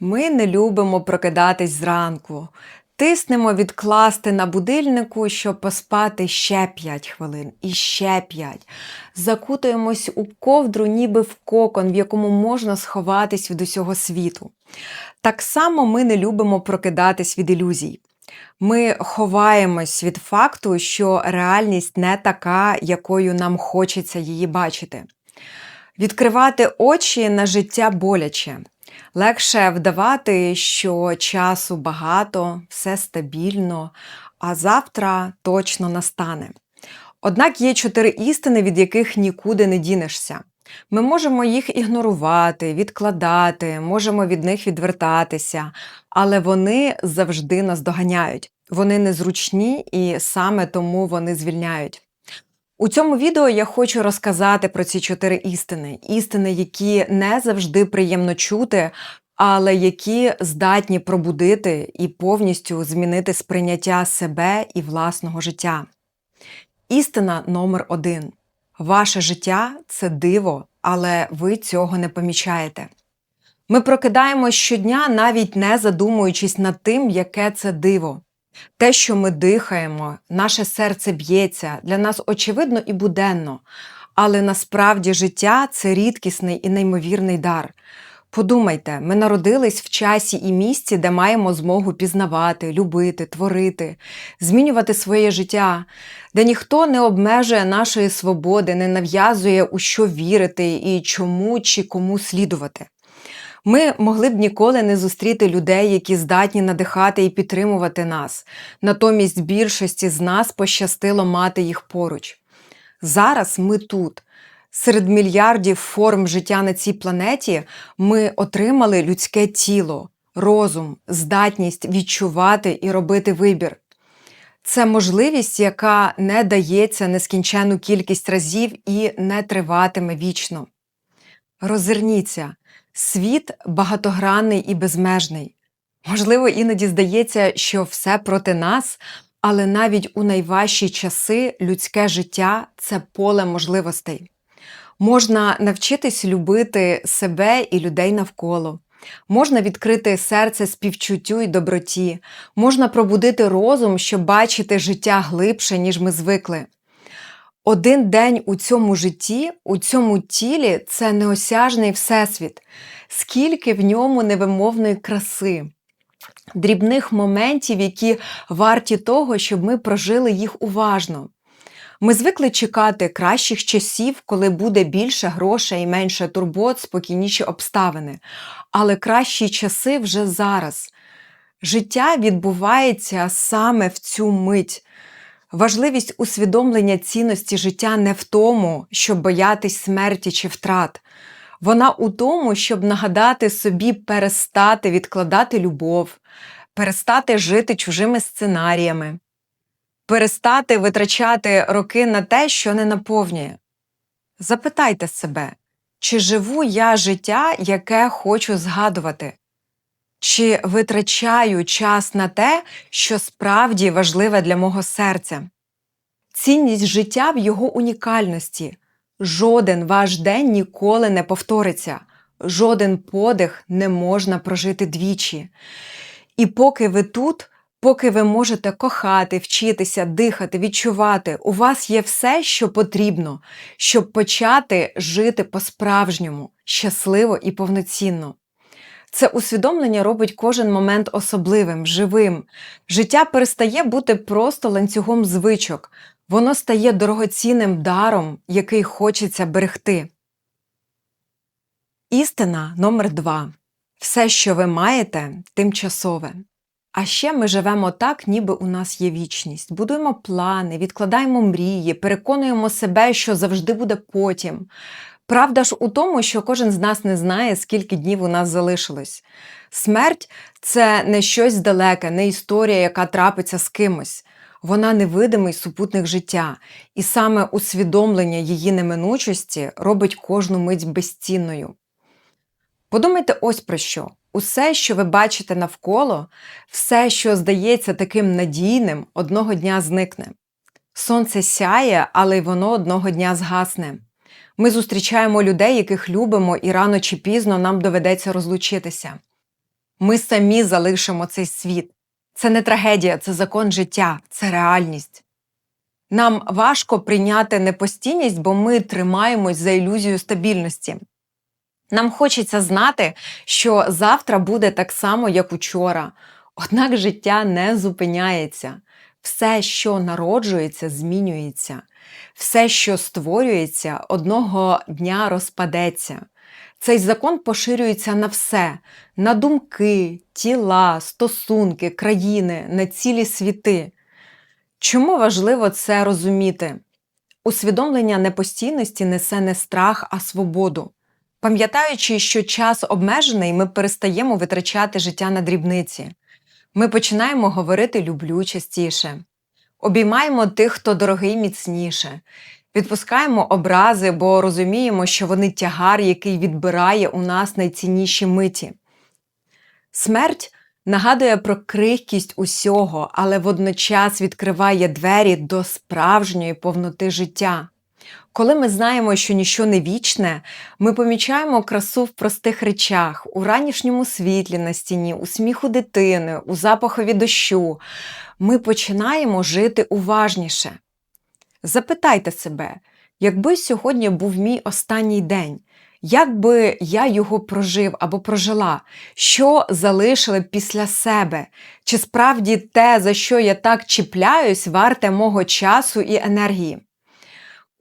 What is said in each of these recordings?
Ми не любимо прокидатись зранку. Тиснемо відкласти на будильнику, щоб поспати ще 5 хвилин і ще 5. Закутуємось у ковдру, ніби в кокон, в якому можна сховатись від усього світу. Так само ми не любимо прокидатись від ілюзій. Ми ховаємось від факту, що реальність не така, якою нам хочеться її бачити. Відкривати очі на життя боляче. Легше вдавати, що часу багато, все стабільно, а завтра точно настане. Однак є чотири істини, від яких нікуди не дінешся. Ми можемо їх ігнорувати, відкладати, можемо від них відвертатися, але вони завжди нас доганяють. Вони незручні і саме тому вони звільняють. У цьому відео я хочу розказати про ці чотири істини: істини, які не завжди приємно чути, але які здатні пробудити і повністю змінити сприйняття себе і власного життя. Істина номер один: ваше життя це диво, але ви цього не помічаєте. Ми прокидаємось щодня, навіть не задумуючись над тим, яке це диво. Те, що ми дихаємо, наше серце б'ється, для нас очевидно і буденно, але насправді життя це рідкісний і неймовірний дар. Подумайте, ми народились в часі і місці, де маємо змогу пізнавати, любити, творити, змінювати своє життя, де ніхто не обмежує нашої свободи, не нав'язує, у що вірити і чому чи кому слідувати. Ми могли б ніколи не зустріти людей, які здатні надихати і підтримувати нас. Натомість більшості з нас пощастило мати їх поруч. Зараз ми тут. Серед мільярдів форм життя на цій планеті ми отримали людське тіло, розум, здатність відчувати і робити вибір. Це можливість, яка не дається нескінчену кількість разів і не триватиме вічно. Розверніться, світ багатогранний і безмежний. Можливо, іноді здається, що все проти нас, але навіть у найважчі часи людське життя це поле можливостей. Можна навчитись любити себе і людей навколо. Можна відкрити серце співчуттю і доброті, можна пробудити розум, щоб бачити життя глибше, ніж ми звикли. Один день у цьому житті, у цьому тілі це неосяжний всесвіт, скільки в ньому невимовної краси, дрібних моментів, які варті того, щоб ми прожили їх уважно. Ми звикли чекати кращих часів, коли буде більше грошей, менше турбот, спокійніші обставини. Але кращі часи вже зараз. Життя відбувається саме в цю мить. Важливість усвідомлення цінності життя не в тому, щоб боятись смерті чи втрат. Вона у тому, щоб нагадати собі перестати відкладати любов, перестати жити чужими сценаріями, перестати витрачати роки на те, що не наповнює. Запитайте себе, чи живу я життя, яке хочу згадувати? Чи витрачаю час на те, що справді важливе для мого серця? Цінність життя в його унікальності. Жоден ваш день ніколи не повториться, жоден подих не можна прожити двічі. І поки ви тут, поки ви можете кохати, вчитися, дихати, відчувати, у вас є все, що потрібно, щоб почати жити по-справжньому, щасливо і повноцінно. Це усвідомлення робить кожен момент особливим, живим. Життя перестає бути просто ланцюгом звичок, воно стає дорогоцінним даром, який хочеться берегти. Істина номер два. Все, що ви маєте, тимчасове. А ще ми живемо так, ніби у нас є вічність. Будуємо плани, відкладаємо мрії, переконуємо себе, що завжди буде потім. Правда ж у тому, що кожен з нас не знає, скільки днів у нас залишилось. Смерть це не щось далеке, не історія, яка трапиться з кимось. Вона невидимий супутник життя, і саме усвідомлення її неминучості робить кожну мить безцінною. Подумайте ось про що. Усе, що ви бачите навколо, все, що здається таким надійним, одного дня зникне. Сонце сяє, але й воно одного дня згасне. Ми зустрічаємо людей, яких любимо, і рано чи пізно нам доведеться розлучитися. Ми самі залишимо цей світ. Це не трагедія, це закон життя, це реальність. Нам важко прийняти непостійність, бо ми тримаємось за ілюзію стабільності. Нам хочеться знати, що завтра буде так само, як учора. Однак життя не зупиняється. Все, що народжується, змінюється. Все, що створюється, одного дня розпадеться. Цей закон поширюється на все: на думки, тіла, стосунки, країни, на цілі світи. Чому важливо це розуміти? Усвідомлення непостійності несе не страх, а свободу. Пам'ятаючи, що час обмежений, ми перестаємо витрачати життя на дрібниці. Ми починаємо говорити люблю частіше, обіймаємо тих, хто дорогий міцніше, відпускаємо образи, бо розуміємо, що вони тягар, який відбирає у нас найцінніші миті. Смерть нагадує про крихкість усього, але водночас відкриває двері до справжньої повноти життя. Коли ми знаємо, що ніщо не вічне, ми помічаємо красу в простих речах, у ранішньому світлі на стіні, у сміху дитини, у запахові дощу. Ми починаємо жити уважніше. Запитайте себе, якби сьогодні був мій останній день, як би я його прожив або прожила, що залишили після себе? Чи справді те, за що я так чіпляюсь, варте мого часу і енергії?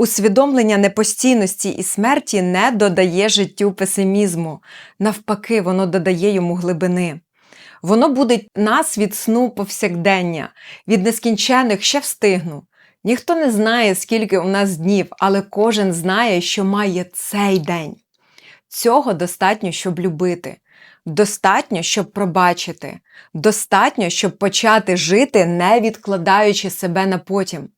Усвідомлення непостійності і смерті не додає життю песимізму, навпаки, воно додає йому глибини. Воно буде нас від сну повсякдення, від нескінчених ще встигну. Ніхто не знає, скільки у нас днів, але кожен знає, що має цей день. Цього достатньо, щоб любити, достатньо, щоб пробачити, достатньо, щоб почати жити, не відкладаючи себе на потім.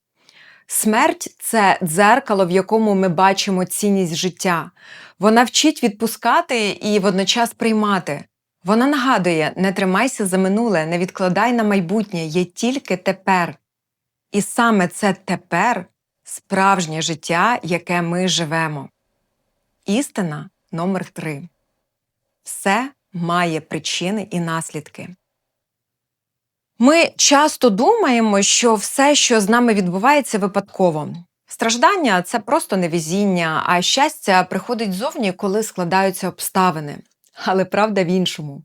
Смерть це дзеркало, в якому ми бачимо цінність життя. Вона вчить відпускати і водночас приймати. Вона нагадує: не тримайся за минуле, не відкладай на майбутнє, є тільки тепер. І саме це тепер справжнє життя, яке ми живемо. Істина номер 3 Все має причини і наслідки. Ми часто думаємо, що все, що з нами відбувається, випадково. Страждання це просто невезіння, а щастя приходить зовні, коли складаються обставини. Але правда в іншому.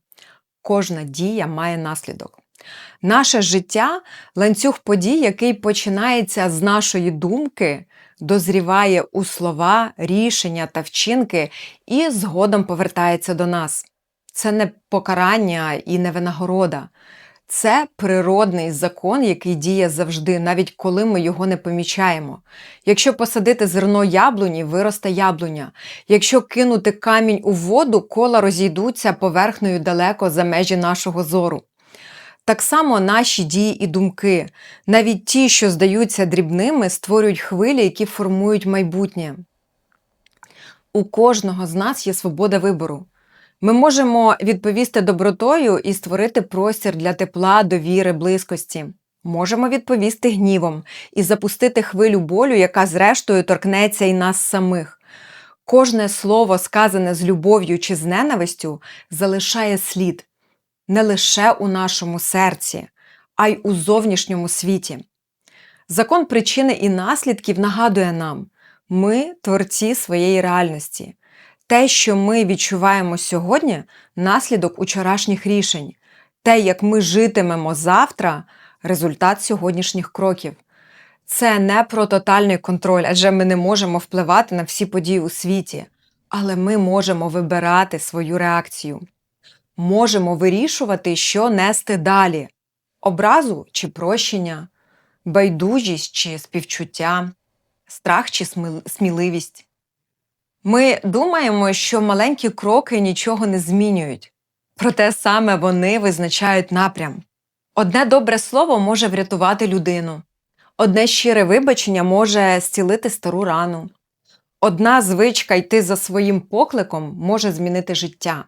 Кожна дія має наслідок. Наше життя ланцюг подій, який починається з нашої думки, дозріває у слова, рішення та вчинки і згодом повертається до нас. Це не покарання і не винагорода. Це природний закон, який діє завжди, навіть коли ми його не помічаємо. Якщо посадити зерно яблуні, виросте яблуня. Якщо кинути камінь у воду, кола розійдуться поверхнею далеко за межі нашого зору. Так само наші дії і думки, навіть ті, що здаються дрібними, створюють хвилі, які формують майбутнє. У кожного з нас є свобода вибору. Ми можемо відповісти добротою і створити простір для тепла, довіри, близькості. Можемо відповісти гнівом і запустити хвилю болю, яка зрештою торкнеться і нас самих. Кожне слово, сказане з любов'ю чи з ненавистю, залишає слід не лише у нашому серці, а й у зовнішньому світі. Закон причини і наслідків нагадує нам ми творці своєї реальності. Те, що ми відчуваємо сьогодні, наслідок учорашніх рішень, те, як ми житимемо завтра, результат сьогоднішніх кроків. Це не про тотальний контроль, адже ми не можемо впливати на всі події у світі, але ми можемо вибирати свою реакцію. Можемо вирішувати, що нести далі: образу чи прощення, байдужість чи співчуття, страх чи сміливість. Ми думаємо, що маленькі кроки нічого не змінюють, проте саме вони визначають напрям. Одне добре слово може врятувати людину, одне щире вибачення може зцілити стару рану, одна звичка йти за своїм покликом може змінити життя.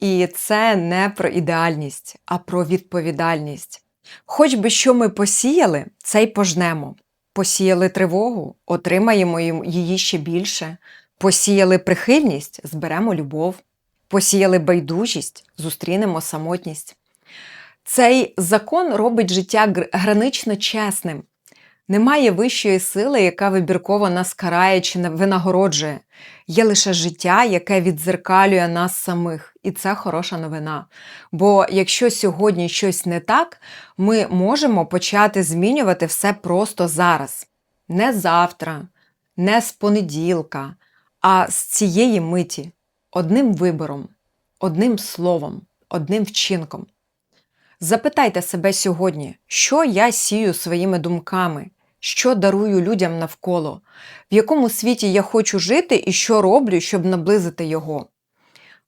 І це не про ідеальність, а про відповідальність. Хоч би що ми посіяли, це й пожнемо. Посіяли тривогу, отримаємо її ще більше. Посіяли прихильність, зберемо любов. посіяли байдужість, зустрінемо самотність. Цей закон робить життя гранично чесним. Немає вищої сили, яка вибірково нас карає чи винагороджує. Є лише життя, яке віддзеркалює нас самих, і це хороша новина. Бо якщо сьогодні щось не так, ми можемо почати змінювати все просто зараз. Не завтра, не з понеділка, а з цієї миті, одним вибором, одним словом, одним вчинком. Запитайте себе сьогодні, що я сію своїми думками, що дарую людям навколо, в якому світі я хочу жити і що роблю, щоб наблизити його.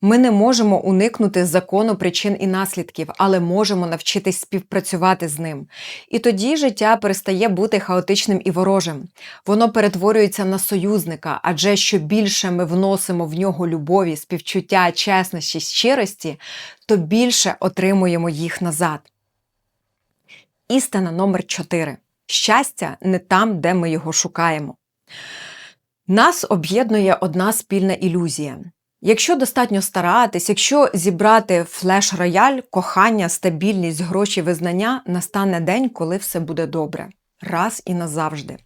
Ми не можемо уникнути закону причин і наслідків, але можемо навчитись співпрацювати з ним. І тоді життя перестає бути хаотичним і ворожим. Воно перетворюється на союзника, адже що більше ми вносимо в нього любові, співчуття, чесності, щирості, то більше отримуємо їх назад. Істина номер 4. Щастя не там, де ми його шукаємо. Нас об'єднує одна спільна ілюзія. Якщо достатньо старатись, якщо зібрати флеш-рояль, кохання, стабільність, гроші, визнання, настане день, коли все буде добре. Раз і назавжди.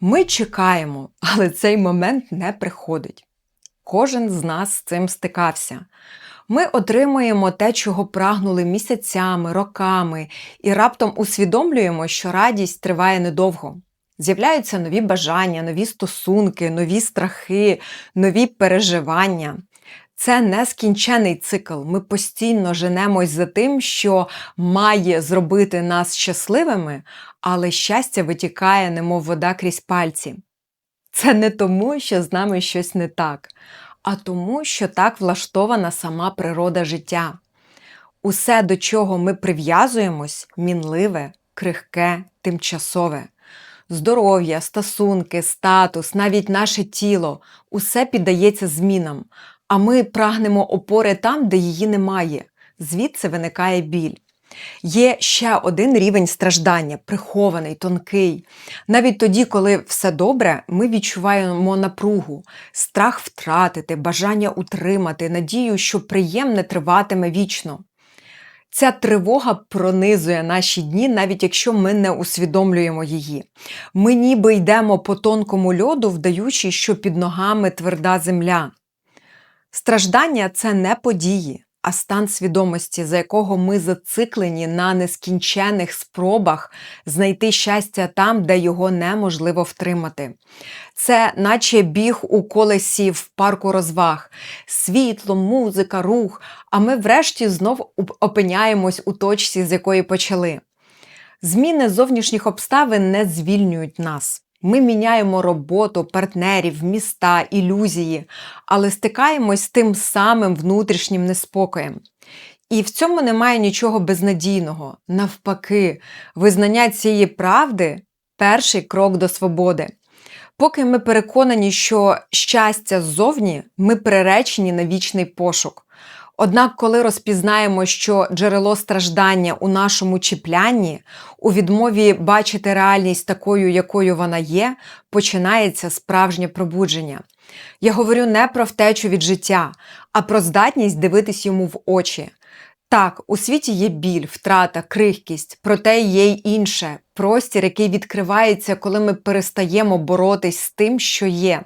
Ми чекаємо, але цей момент не приходить. Кожен з нас з цим стикався. Ми отримуємо те, чого прагнули місяцями, роками, і раптом усвідомлюємо, що радість триває недовго. З'являються нові бажання, нові стосунки, нові страхи, нові переживання. Це нескінчений цикл. Ми постійно женемось за тим, що має зробити нас щасливими, але щастя витікає, немов вода крізь пальці. Це не тому, що з нами щось не так, а тому, що так влаштована сама природа життя. Усе, до чого ми прив'язуємось, мінливе, крихке, тимчасове. Здоров'я, стосунки, статус, навіть наше тіло усе піддається змінам, а ми прагнемо опори там, де її немає. Звідси виникає біль. Є ще один рівень страждання, прихований, тонкий. Навіть тоді, коли все добре, ми відчуваємо напругу, страх втратити, бажання утримати, надію, що приємне триватиме вічно. Ця тривога пронизує наші дні, навіть якщо ми не усвідомлюємо її. Ми ніби йдемо по тонкому льоду, вдаючи, що під ногами тверда земля. Страждання це не події, а стан свідомості, за якого ми зациклені на нескінчених спробах знайти щастя там, де його неможливо втримати. Це наче біг у колесі в парку розваг, світло, музика, рух, а ми врешті знов опиняємось у точці, з якої почали. Зміни зовнішніх обставин не звільнюють нас. Ми міняємо роботу, партнерів, міста, ілюзії, але стикаємось з тим самим внутрішнім неспокоєм. І в цьому немає нічого безнадійного. Навпаки, визнання цієї правди перший крок до свободи. Поки ми переконані, що щастя ззовні, ми приречені на вічний пошук. Однак, коли розпізнаємо, що джерело страждання у нашому чіплянні, у відмові бачити реальність такою, якою вона є, починається справжнє пробудження. Я говорю не про втечу від життя, а про здатність дивитись йому в очі. Так, у світі є біль, втрата, крихкість, проте є й інше простір, який відкривається, коли ми перестаємо боротись з тим, що є.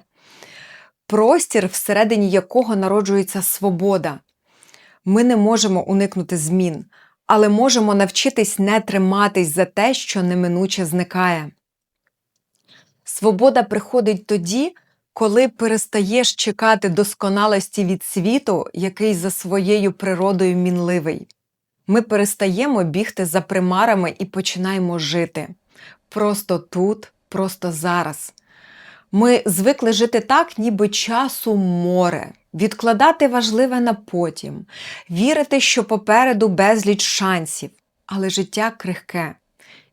Простір, всередині якого народжується свобода. Ми не можемо уникнути змін, але можемо навчитись не триматись за те, що неминуче зникає. Свобода приходить тоді, коли перестаєш чекати досконалості від світу, який за своєю природою мінливий. Ми перестаємо бігти за примарами і починаємо жити. Просто тут, просто зараз. Ми звикли жити так, ніби часу море, відкладати важливе на потім, вірити, що попереду безліч шансів, але життя крихке.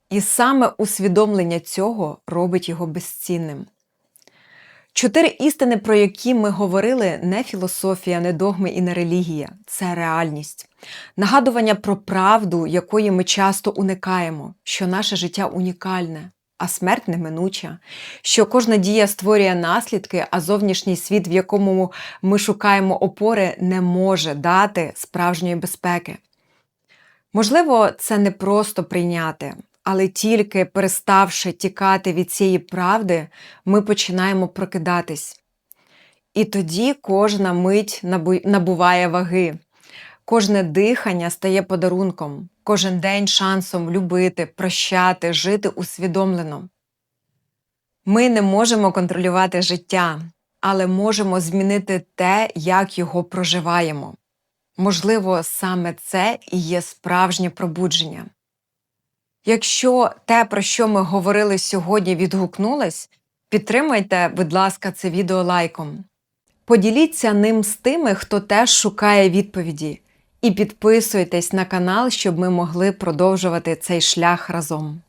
І саме усвідомлення цього робить його безцінним. Чотири істини, про які ми говорили, не філософія, не догми і не релігія, це реальність. Нагадування про правду, якої ми часто уникаємо, що наше життя унікальне, а смерть неминуча, що кожна дія створює наслідки, а зовнішній світ, в якому ми шукаємо опори, не може дати справжньої безпеки. Можливо, це не просто прийняти, але тільки переставши тікати від цієї правди, ми починаємо прокидатись. І тоді кожна мить набуває ваги, кожне дихання стає подарунком, кожен день шансом любити, прощати, жити усвідомлено. Ми не можемо контролювати життя, але можемо змінити те, як його проживаємо. Можливо, саме це і є справжнє пробудження. Якщо те, про що ми говорили сьогодні, відгукнулось, підтримайте, будь ласка, це відео лайком. Поділіться ним з тими, хто теж шукає відповіді, і підписуйтесь на канал, щоб ми могли продовжувати цей шлях разом.